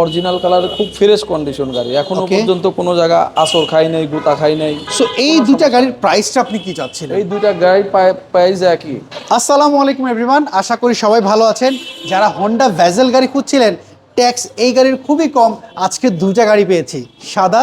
Original colour খুব fresh condition গাড়ি। এখনও পর্যন্ত কোনো জায়গা আসর খাই নাই গুতা খাই নাই। সো এই দুইটা গাড়ির প্রাইসটা আপনি কি চাচ্ছিলেন? এই দুইটা গাড়ি প্রাইস একই। আসসালামু আলাইকুম এভরিওয়ান আশা করি সবাই ভালো আছেন। যারা হন্ডা ভ্যাজেল গাড়ি খুঁজছিলেন ট্যাক্স এই গাড়ির খুবই কম। আজকে দুইটা গাড়ি পেয়েছি সাদা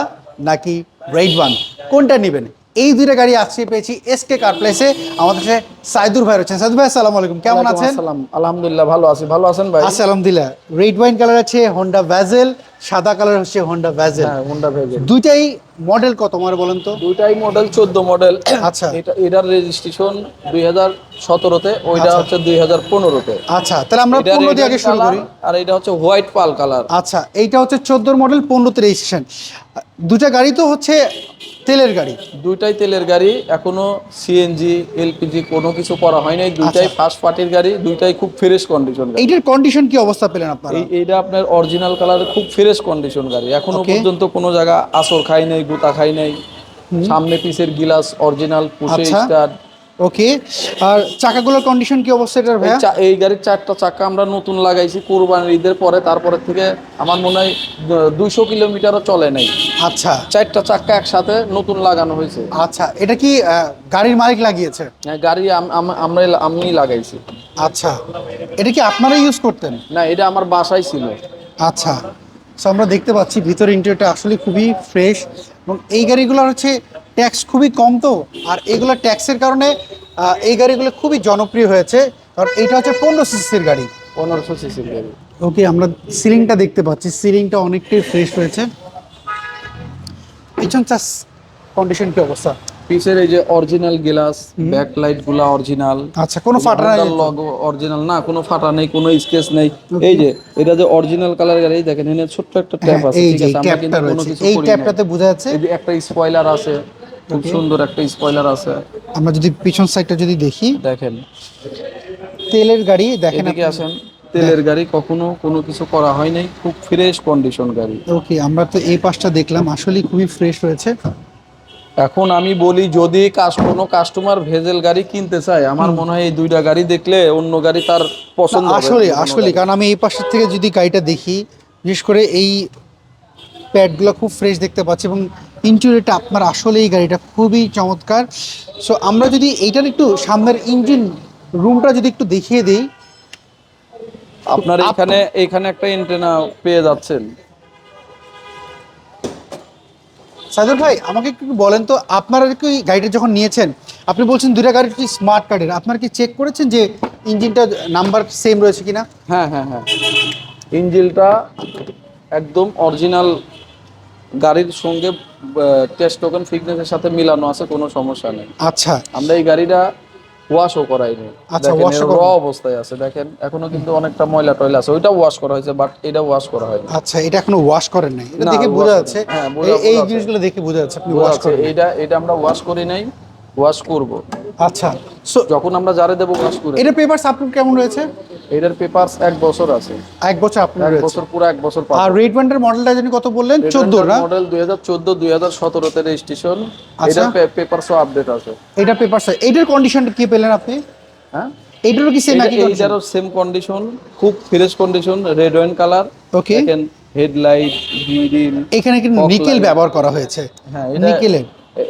নাকি রেড ওয়ান কোনটা নেবেন? এই দুইটা গাড়ি আজকে পেয়েছি এসকে কার প্লেসে আমাদের সাথে সাইদুর ভাই রয়েছেন। সাইদুর ভাই আসসালামু আলাইকুম। কেমন আছেন? আসসালাম। আলহামদুলিল্লাহ ভালো আছি। ভালো আছেন ভাই? আচ্ছা আলহামদুলিল্লাহ। রেড ওয়াইন কালার আছে হন্ডা ভ্যাজেল সাদা কালার হচ্ছে হন্ডা ভ্যাজেল হ্যাঁ হোন্ডা ভেজেল দুইটাই মডেল কত আমার বলেন তো? দুইটাই মডেল চোদ্দ মডেল আচ্ছা। এটা এটার রেজিস্ট্রেশন দুই হাজার সতেরোতে ওইটা আচ্ছা। হচ্ছে দুই হাজার পনেরোতে। আচ্ছা তাহলে আমরা পনেরো দিয়ে আগে শুরু করি। আর এটা হচ্ছে হোয়াইট পাল কালার আচ্ছা এইটা হচ্ছে চোদ্দোর মডেল পনেরোতে রেজিস্ট্রেশন দুটা গাড়ি তো হচ্ছে তেলের গাড়ি? দুইটাই তেলের গাড়ি এখনও সিএনজি এলপিজি কোনো কিছু করা হয় নাই। দুইটাই আচ্ছা। ফার্স্ট পার্টির গাড়ি দুইটাই খুব ফ্রেশ কন্ডিশন এইটার কন্ডিশন কি অবস্থা পেলেন আপনারা? এই এইটা আপনার অরিজিনাল কালার খুব ফ্রেশ কন্ডিশন গাড়ি। এখনও পর্যন্ত কোনো জায়গা আসর খাই নাই গুতা খাই নাই। সামনে পিসের গিলাস অরিজিনাল পুষে আচ্ছা। ওকে আর চাকাগুলোর কন্ডিশন কি অবস্থা এটার ভাইয়া? এই গাড়ির চারটা চাকা আমরা নতুন লাগাইছি কোরবানির ঈদের পরে তারপরে থেকে আমার মনে হয় দুইশো কিলোমিটারও চলে নাই। আচ্ছা। চারটা চাকা একসাথে নতুন লাগানো হয়েছে। আচ্ছা এটা কি গাড়ির মালিক লাগিয়েছে? হ্যাঁ, গাড়ি আম- আম- আমরা আমি লাগাইছি। আচ্ছা। এটা কি আপনারা ইউজ করতেন? না এটা আমার বাসায় ছিল। আচ্ছা। সো আমরা দেখতে পাচ্ছি ভিতরে ইন্টেরিয়রটা আসলে খুবই ফ্রেশ এবং এই গাড়িগুলো হচ্ছে ট্যাক্স খুবই কম তো আর এগুলো ট্যাক্সের কারণে এই গাড়িগুলো খুবই জনপ্রিয় হয়েছে। কারণ এইটা হচ্ছে পনেরো সিসির গাড়ি। পনেরোশো সিসির গাড়ি। ওকে আমরা সিলিংটা দেখতে পাচ্ছি। সিলিংটা অনেকটাই ফ্রেশ হয়েছে। পিছন চাষ কন্ডিশন কি অবস্থা? পিসের এই যে অরিজিনাল গ্লাস ব্যাক লাইটগুলা অরিজিনাল আচ্ছা কোনো ফাটা নাই লগো অরিজিনাল না কোনো ফাটা নেই কোনো স্কেচ নেই। এই যে এটা যে অরিজিনাল কালার গাড়ি দেখেন এখানে ছোট্ট একটা ট্যাপ আছে এই ঠিক আছে আমরা কিন্তু কোনো কিছু এই করি। ট্যাপটাতে বোঝা যাচ্ছে এই যে একটা স্পয়লার আছে খুব সুন্দর একটা স্পয়লার আছে। আমরা যদি পিছন সাইডটা যদি দেখি। দেখেন। তেলের গাড়ি দেখেন এদিকে আসেন। তেলের গাড়ি কখনো কোনো কিছু করা হয় নাই। খুব ফ্রেশ কন্ডিশন গাড়ি। ওকে আমরা তো এই পাশটা দেখলাম। আসলে খুবই ফ্রেশ রয়েছে এখন আমি বলি যদি কোনো কাস্টমার ভেজেল গাড়ি কিনতে চায় আমার মনে হয় এই দুইটা গাড়ি দেখলে অন্য গাড়ি তার পছন্দ আসলে আসলে কারণ আমি এই পাশের থেকে যদি গাড়িটা দেখি বিশেষ করে এই প্যাডগুলো খুব ফ্রেশ দেখতে পাচ্ছি এবং ইন্টেরিয়রটা আপনার আসলে এই গাড়িটা খুবই চমৎকার। সো আমরা যদি এইটার একটু সামনের ইঞ্জিন রুমটা যদি একটু দেখিয়ে দিই। আপনার এখানে এখানে একটা এন্টেনা পেয়ে যাচ্ছেন। সাইদুল ভাই আমাকে একটু বলেন তো আপনারা কি গাড়িটা যখন নিয়েছেন আপনি বলছেন দুইটা গাড়ি কি স্মার্ট কার্ডের আপনার কি চেক করেছেন যে ইঞ্জিনটা নাম্বার সেম রয়েছে কিনা? হ্যাঁ হ্যাঁ হ্যাঁ। ইঞ্জিনটা একদম অরিজিনাল গাড়ির সঙ্গে টেস্ট টোকেন ফিটনেসের সাথে মিলানো আছে কোনো সমস্যা নেই। আচ্ছা। আমরা এই গাড়িটা ওয়াশও করাইনি। আচ্ছা, দেখেন র অবস্থায় আছে। দেখেন এখনও কিন্তু অনেকটা ময়লা টয়লা আছে। ওইটা ওয়াশ করা হয়েছে বাট এটা ওয়াশ করা হয়নি। আচ্ছা এটা এখনও ওয়াশ করেন নাই। এটা দেখে বোঝা যাচ্ছে। হ্যাঁ, এই- জিনিসগুলো দেখে বোঝা যাচ্ছে আপনি ওয়াশ করেন এটা এটা আমরা ওয়াশ করি নাই। ওয়াশ করব। আচ্ছা সো যখন আমরা যারে দেবো ওয়াশ করে। এটা পেপারস আপনার কেমন রয়েছে? এটার পেপারস এক বছর আছে। এক বছর আপনার এক বছর পুরো এক বছর আর রেড ওয়ান্ডার মডেলটা জানি কত বললেন? চোদ্দ না? মডেল দুই হাজার চোদ্দ দুই হাজার সতেরোতে রেজিস্ট্রেশন। এটার পেপারসও আপডেট আছে। এটা পেপারস এটার কন্ডিশনটা কি পেলেন আপনি? হ্যাঁ? এটারও কি সেম একই কন্ডিশন এইটারও সেম কন্ডিশন খুব fresh condition red wine colour okay দেখেন হেডলাইট গ্রিল এখানে কিন্তু নিকেল ব্যবহার করা হয়েছে। হ্যাঁ এটা নিকেলের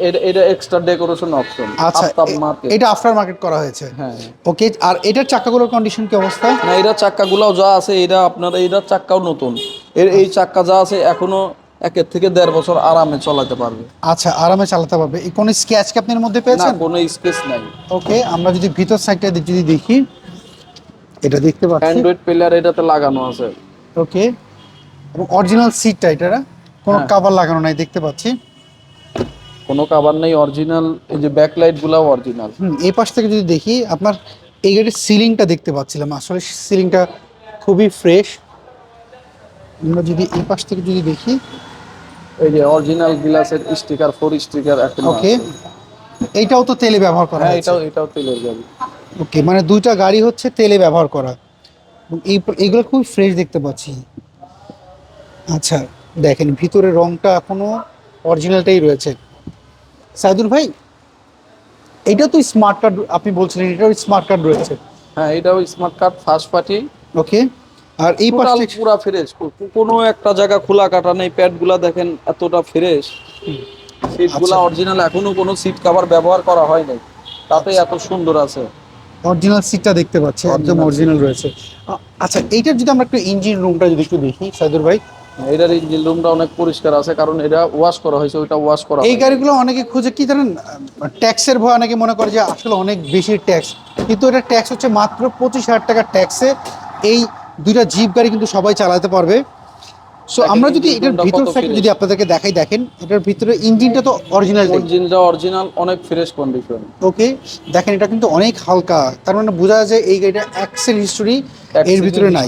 এটা এটা এক্সট্রা ডেকোরেশন অপশন আচ্ছা মার্কেট এটা আফটার মার্কেট করা হয়েছে। হ্যাঁ। ওকে আর এটার চাকাগুলোর কন্ডিশন কি অবস্থা? না এটা চাক্কাগুলাও যা আছে এটা আপনার এইটার চাক্কাও নতুন। এর এই চাক্কা যা আছে এখনও একের থেকে দেড় বছর আরামে চালাতে পারবে। আচ্ছা আরামে চালাতে পারবে। এই কোন স্ক্যাচ কি আপনার মধ্যে না পেয়েছেন কোনো স্পেস নাই। ওকে আমরা যদি ভিতর সাইডটা যদি দেখি এটা দেখতে পাচ্ছি। অ্যান্ড্রয়েড প্লেয়ার এটাতে লাগানো আছে। ওকে এবং অরিজিনাল সিটটা এটা কোনো হ্যাঁ। কাভার লাগানো নাই দেখতে পাচ্ছি। কোনো কাভার নেই অরিজিনাল এই যে ব্যাকলাইট গুলাও অরিজিনাল এই পাশ থেকে যদি দেখি আপনার এই গাড়ির সিলিংটা দেখতে পাচ্ছিলাম। আসলে সিলিংটা খুবই ফ্রেশ আমরা যদি এই পাশ থেকে যদি দেখি এই যে অরিজিনাল গ্লাসের স্টিকার ফোর স্টিকার এখন ওকে এইটাও তো তেলে ব্যবহার করা হ্যাঁ এটাও এটাও তেলের গাড়ি। ওকে মানে দুইটা গাড়ি হচ্ছে তেলে ব্যবহার করা। এবং এই এইগুলো খুব ফ্রেশ দেখতে পাচ্ছি। আচ্ছা দেখেন ভিতরে রংটা এখনও অরিজিনালটাই রয়েছে। সাইদুল ভাই এটা তো স্মার্ট কার্ড আপনি বলছিলেন এটাও স্মার্ট কার্ড রয়েছে। হ্যাঁ এটাও smart card first party okay আর এই পাশে পুরা ফ্রেশ কোনো একটা জায়গা খোলা কাটা নেই প্যাডগুলা দেখেন এতটা ফ্রেশ সিটগুলা। অরিজিনাল এখনও কোনো সিট কভার ব্যবহার করা হয় নাই। তাতে এত সুন্দর আছে। অরিজিনাল সিটটা দেখতে পাচ্ছি একদম অরিজিনাল রয়েছে। আচ্ছা এইটার যদি আমরা একটু ইঞ্জিন রুমটা যদি একটু দেখি সাইদুর ভাই এটার ইঞ্জিন রুমটা অনেক পরিষ্কার আছে কারণ এটা ওয়াশ করা হয়েছে ওইটা ওয়াশ করা এই গাড়িগুলো অনেকে খুঁজে কি জানেন ট্যাক্সের ভয় অনেকে মনে করে যে আসলে অনেক বেশি ট্যাক্স কিন্তু এটা ট্যাক্স হচ্ছে মাত্র পঁচিশ হাজার টাকা ট্যাক্সে এই দুইটা জিপ গাড়ি কিন্তু সবাই চালাতে পারবে। সো আমরা যদি এটার ভিতর যদি আপনাদেরকে দেখাই দেখেন এটার ভিতরে ইঞ্জিনটা তো অরিজিনাল ইঞ্জিনটা অরিজিনাল অনেক ফ্রেশ কন্ডিশন ওকে দেখেন এটা কিন্তু অনেক হালকা। তার মানে বোঝা যায় এই গাড়িটা অ্যাক্সেল হিস্টোরি এর ভিতরে নাই।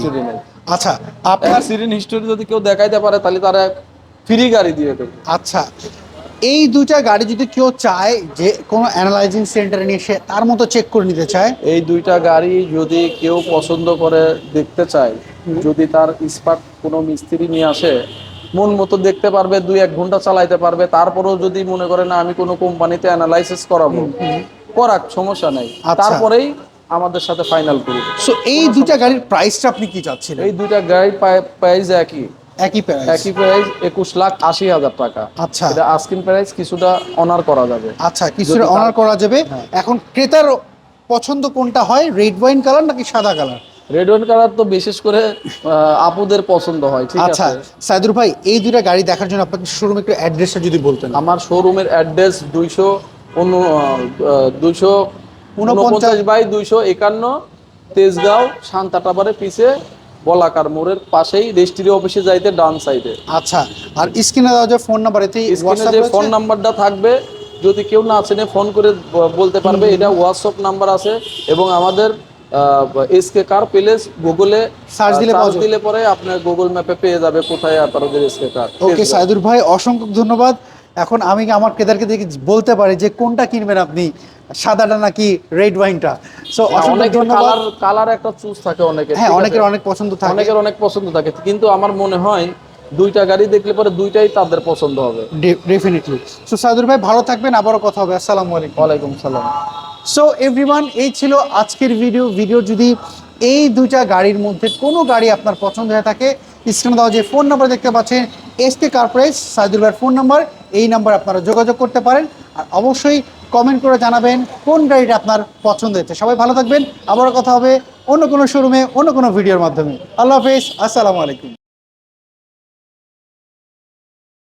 আচ্ছা আপনার অ্যাক্সিডেন্ট হিস্টোরি যদি কেউ দেখাইতে পারে তাহলে তারা ফ্রি গাড়ি দিয়ে দেবে। আচ্ছা এই দুইটা গাড়ি যদি কেউ চায় যে কোনো অ্যানালাইজিং সেন্টারে নিয়ে এসে তার মতো চেক করে নিতে চায়? এই দুইটা গাড়ি যদি কেউ পছন্দ করে দেখতে চায় যদি তার ইস্পাত কোনো মিস্ত্রি নিয়ে আসে মন মতো দেখতে পারবে দুই এক ঘণ্টা চালাইতে পারবে তারপরেও যদি মনে করে না আমি কোনো কোম্পানিতে অ্যানালাইসিস করাবো করাক সমস্যা নাই। আচ্ছা। তারপরেই আমাদের সাথে ফাইনাল করবে সো এই দুইটা গাড়ির প্রাইসটা আপনি কি চাচ্ছিলেন? এই দুইটা গাড়ি প্রাইস একই। একই প্রাইস একই প্রাইস একুশ লাখ আশি হাজার টাকা। আচ্ছা। এটা আস্কিং প্রাইস কিছুটা অনার করা যাবে। আচ্ছা কিছুটা অনার করা যাবে। হ্যাঁ। এখন ক্রেতার পছন্দ কোনটা হয়? রেড ওয়াইন কালার নাকি সাদা কালার রেড ওয়াইন কালার তো বিশেষ করে আপুদের পছন্দ হয় ঠিক আছে আচ্ছা আছে? সাইদুর ভাই এই দুইটা গাড়ি দেখার জন্য আপনাকে শোরুম একটু অ্যাড্রেসটা যদি বলতেন। আমার শোরুমের অ্যাড্রেস দুইশো দুইশো ঊনপঞ্চাশ- উনপঞ্চাশ বাই দুইশো একান্ন তেজগাঁও শান্তাটাবারে পিছে বলাকার মোড়ের পাশেই রেজিস্ট্রি অফিসে যাইতে ডান সাইডে। আচ্ছা আর স্ক্রিনে দেওয়া যে ফোন নাম্বার এতে স্ক্রিনে যে ফোন নাম্বারটা থাকবে যদি কেউ না চেনে ফোন করে বলতে পারবে এটা হোয়াটসঅ্যাপ নাম্বার আছে এবং আমাদের এসকে কার প্লেস গুগলে Search দিলে যাবে। দিলে পরে আপনার গুগল ম্যাপে পেয়ে যাবে কোথায় আপনাদের এসকে কার ওকে সাইদুর ভাই অসংখ্য ধন্যবাদ। এখন আমি আমার ক্রেতারকে দেখে বলতে পারি যে কোনটা কিনবেন আপনি? সাদাটা নাকি রেড ওয়াইনটা সো ধন্যবাদ। কালার কালার একটা চুজ থাকে অনেকের হ্যাঁ অনেকের অনেক পছন্দ থাকে। অনেকের অনেক পছন্দ থাকে কিন্তু আমার মনে হয় দুইটা গাড়ি দেখলে পরে দুইটাই তাদের পছন্দ হবে। ডেফিনেটলি সো সাইদুর ভাই ভালো থাকবেন আবারও কথা হবে। আসসালামু আলাইকুম। ওয়ালাইকুম সালাম। সো এভরিওয়ান এই ছিল আজকের ভিডিও ভিডিও যদি এই দুইটা গাড়ির মধ্যে কোনো গাড়ি আপনার পছন্দ হয়ে থাকে স্ক্রিনে দেওয়া যে ফোন নাম্বার দেখতে পাচ্ছেন S K car price Saidul ভাইয়ের ফোন নাম্বার এই নাম্বার আপনারা যোগাযোগ করতে পারেন। আর অবশ্যই কমেন্ট করে জানাবেন কোন গাড়িটা আপনার পছন্দ হয়েছে। সবাই ভালো থাকবেন। আবারও কথা হবে অন্য কোনো শোরুমে অন্য কোনো ভিডিওর মাধ্যমে। আল্লাহ হাফেজ। আসসালামু আলাইকুম।